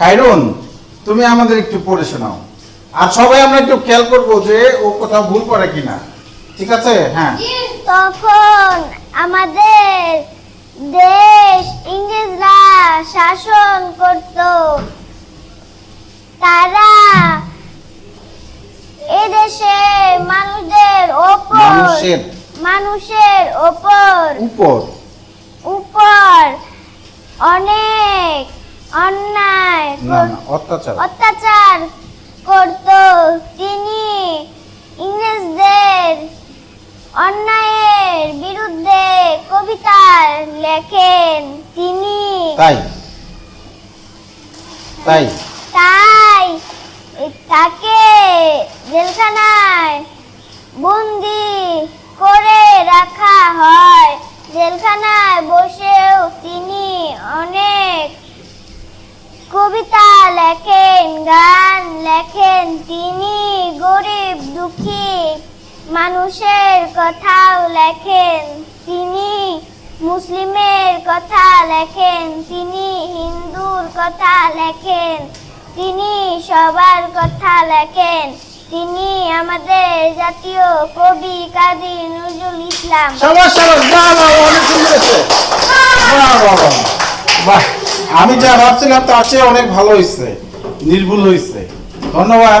খাইরুন তুমি আমাদের একটু পড়ে শোনাও। আর সবাই আমরা একটু খেয়াল করব যে ও কোথাও ভুল করে কিনা। ঠিক আছে? হ্যাঁ। তখন আমাদের দেশ ইংরেজরা শাসন করত। তারা এদেশে মানুষদের ওপর মানুষের। ওপর উপর। উপর অনেক অন্যায় না না অত্যাচার। অত্যাচার করত তিনি ইংরেজদের অন্যায়ের বিরুদ্ধে কবিতা লেখেন তিনি। তাই? তাই? তাই তাকে জেলখানায় বন্দি করে রাখা হয়। জেলখানায় বসেও তিনি অনেক কবিতা লেখেন, গান লেখেন তিনি। গরিব, দুঃখী মানুষের কথাও লেখেন তিনি। মুসলিমের কথা লেখেন তিনি, হিন্দুর কথা লেখেন তিনি, সবার কথা লেখেন তিনি। আমাদের জাতীয় কবি কাজী নজরুল ইসলাম। আমি যা ভাবছিলাম তার চেয়ে অনেক ভালো হয়েছে নির্ভুল হয়েছে ধন্যবাদ।